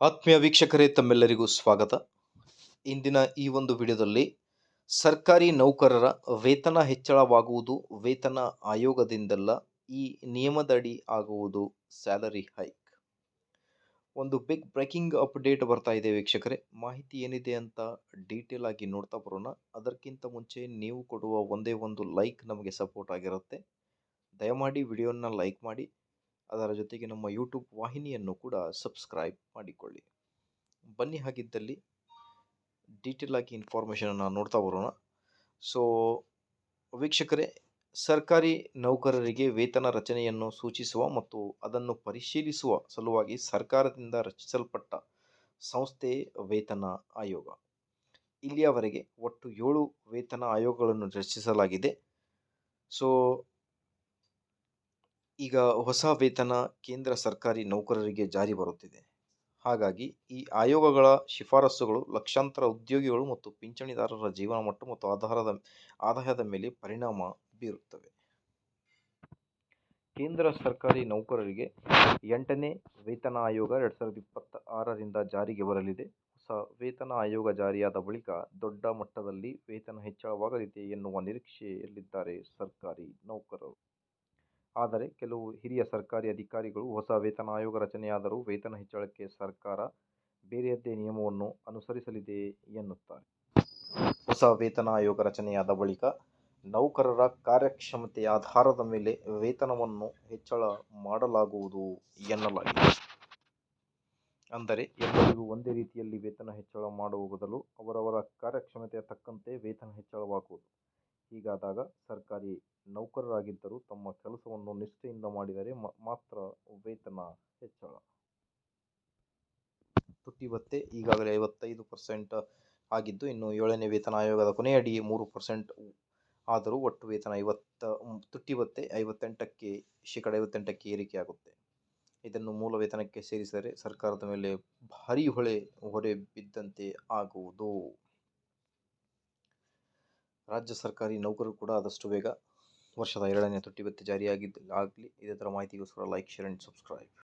ಆತ್ಮೀಯ ವೀಕ್ಷಕರೇ, ತಮ್ಮೆಲ್ಲರಿಗೂ ಸ್ವಾಗತ. ಇಂದಿನ ಈ ಒಂದು ವಿಡಿಯೋದಲ್ಲಿ ಸರ್ಕಾರಿ ನೌಕರರ ವೇತನ ಹೆಚ್ಚಳವಾಗುವುದು, ವೇತನ ಆಯೋಗದಿಂದಲ್ಲ, ಈ ನಿಯಮದಡಿ ಆಗುವುದು ಸ್ಯಾಲರಿ ಹೈಕ್. ಒಂದು ಬಿಗ್ ಬ್ರೇಕಿಂಗ್ ಅಪ್ಡೇಟ್ ಬರ್ತಾ ಇದೆ ವೀಕ್ಷಕರೇ. ಮಾಹಿತಿ ಏನಿದೆ ಅಂತ ಡೀಟೇಲ್ ಆಗಿ ನೋಡ್ತಾ ಬರೋಣ. ಅದಕ್ಕಿಂತ ಮುಂಚೆ ನೀವು ಕೊಡುವ ಒಂದೇ ಒಂದು ಲೈಕ್ ನಮಗೆ ಸಪೋರ್ಟ್ ಆಗಿರುತ್ತೆ. ದಯಮಾಡಿ ವಿಡಿಯೋನ ಲೈಕ್ ಮಾಡಿ ಅದರ ಜೊತೆಗೆ ನಮ್ಮ ಯೂಟ್ಯೂಬ್ ವಾಹಿನಿಯನ್ನು ಕೂಡ ಸಬ್ಸ್ಕ್ರೈಬ್ ಮಾಡಿಕೊಳ್ಳಿ. ಬನ್ನಿ ಹಾಗಿದ್ದಲ್ಲಿ ಡೀಟೇಲ್ ಆಗಿ ಇನ್ಫಾರ್ಮೇಷನನ್ನು ನೋಡ್ತಾ ಬರೋಣ. ಸೊ ವೀಕ್ಷಕರೇ, ಸರ್ಕಾರಿ ನೌಕರರಿಗೆ ವೇತನ ರಚನೆಯನ್ನು ಸೂಚಿಸುವ ಮತ್ತು ಅದನ್ನು ಪರಿಶೀಲಿಸುವ ಸಲುವಾಗಿ ಸರ್ಕಾರದಿಂದ ರಚಿಸಲ್ಪಟ್ಟ ಸಂಸ್ಥೆ ವೇತನ ಆಯೋಗ. ಇಲ್ಲಿಯವರೆಗೆ ಒಟ್ಟು ಏಳು ವೇತನ ಆಯೋಗಗಳನ್ನು ರಚಿಸಲಾಗಿದೆ. ಸೊ ಈಗ ಹೊಸ ವೇತನ ಕೇಂದ್ರ ಸರ್ಕಾರಿ ನೌಕರರಿಗೆ ಜಾರಿ ಬರುತ್ತಿದೆ. ಹಾಗಾಗಿ ಈ ಆಯೋಗಗಳ ಶಿಫಾರಸುಗಳು ಲಕ್ಷಾಂತರ ಉದ್ಯೋಗಿಗಳು ಮತ್ತು ಪಿಂಚಣಿದಾರರ ಜೀವನ ಮಟ್ಟ ಮತ್ತು ಆಧಾರದ, ಆದಾಯದ ಮೇಲೆ ಪರಿಣಾಮ ಬೀರುತ್ತವೆ. ಕೇಂದ್ರ ಸರ್ಕಾರಿ ನೌಕರರಿಗೆ ಎಂಟನೇ ವೇತನ ಆಯೋಗ ಎರಡು ಸಾವಿರದ ಇಪ್ಪತ್ತ ಆರರಿಂದ ಜಾರಿಗೆ ಬರಲಿದೆ. ಹೊಸ ವೇತನ ಆಯೋಗ ಜಾರಿಯಾದ ಬಳಿಕ ದೊಡ್ಡ ಮಟ್ಟದಲ್ಲಿ ವೇತನ ಹೆಚ್ಚಳವಾಗಲಿದೆ ಎನ್ನುವ ನಿರೀಕ್ಷೆಯಲ್ಲಿದ್ದಾರೆ ಸರ್ಕಾರಿ ನೌಕರರು. ಆದರೆ ಕೆಲವು ಹಿರಿಯ ಸರ್ಕಾರಿ ಅಧಿಕಾರಿಗಳು ಹೊಸ ವೇತನ ಆಯೋಗ ರಚನೆಯಾದರೂ ವೇತನ ಹೆಚ್ಚಳಕ್ಕೆ ಸರ್ಕಾರ ಬೇರೆಯದ್ದೇ ನಿಯಮವನ್ನು ಅನುಸರಿಸಲಿದೆ ಎನ್ನುತ್ತಾರೆ. ಹೊಸ ವೇತನ ಆಯೋಗ ರಚನೆಯಾದ ಬಳಿಕ ನೌಕರರ ಕಾರ್ಯಕ್ಷಮತೆಯ ಆಧಾರದ ಮೇಲೆ ವೇತನವನ್ನು ಹೆಚ್ಚಳ ಮಾಡಲಾಗುವುದು ಎನ್ನಲಾಗಿದೆ. ಅಂದರೆ ಎಲ್ಲರಿಗೂ ಒಂದೇ ರೀತಿಯಲ್ಲಿ ವೇತನ ಹೆಚ್ಚಳ ಮಾಡುವ ಬದಲು ಅವರವರ ಕಾರ್ಯಕ್ಷಮತೆಯ ತಕ್ಕಂತೆ ವೇತನ ಹೆಚ್ಚಳವಾಗುವುದು. ಹೀಗಾದಾಗ ನೌಕರರಾಗಿದ್ದರೂ ತಮ್ಮ ಕೆಲಸವನ್ನು ನಿಷ್ಠೆಯಿಂದ ಮಾಡಿದರೆ ಮಾತ್ರ ವೇತನ ಹೆಚ್ಚಳ. ತುಟ್ಟಿ ಭತ್ಯೆ ಈಗಾಗಲೇ ಐವತ್ತೈದು ಪರ್ಸೆಂಟ್ ಆಗಿದ್ದು, ಇನ್ನು ಏಳನೇ ವೇತನ ಆಯೋಗದ ಕೊನೆಯಡಿ ಮೂರು ಪರ್ಸೆಂಟ್ ಆದರೂ ಒಟ್ಟು ವೇತನ ತುಟ್ಟಿ ಭತ್ಯೆ ಐವತ್ತೆಂಟಕ್ಕೆ, ಶೇಕಡ ಐವತ್ತೆಂಟಕ್ಕೆ ಏರಿಕೆಯಾಗುತ್ತೆ. ಇದನ್ನು ಮೂಲ ವೇತನಕ್ಕೆ ಸೇರಿಸಿದರೆ ಸರ್ಕಾರದ ಮೇಲೆ ಭಾರಿ ಹೊಳೆ, ಹೊರೆ ಬಿದ್ದಂತೆ ಆಗುವುದು. ರಾಜ್ಯ ಸರ್ಕಾರಿ ನೌಕರರು ಕೂಡ ಆದಷ್ಟು ಬೇಗ ವರ್ಷದ ಎರಡನೇ ತುಟ್ಟಿ ಭತ್ಯೆ ಜಾರಿಯಾಗಿದ್ದು ಆಗಲಿ. ಇದೇ ಥರ ಮಾಹಿತಿಗೋಸ್ಕರ ಲೈಕ್ ಶೇರ್ ಆ್ಯಂಡ್ ಸಬ್ಸ್ಕ್ರೈಬ್.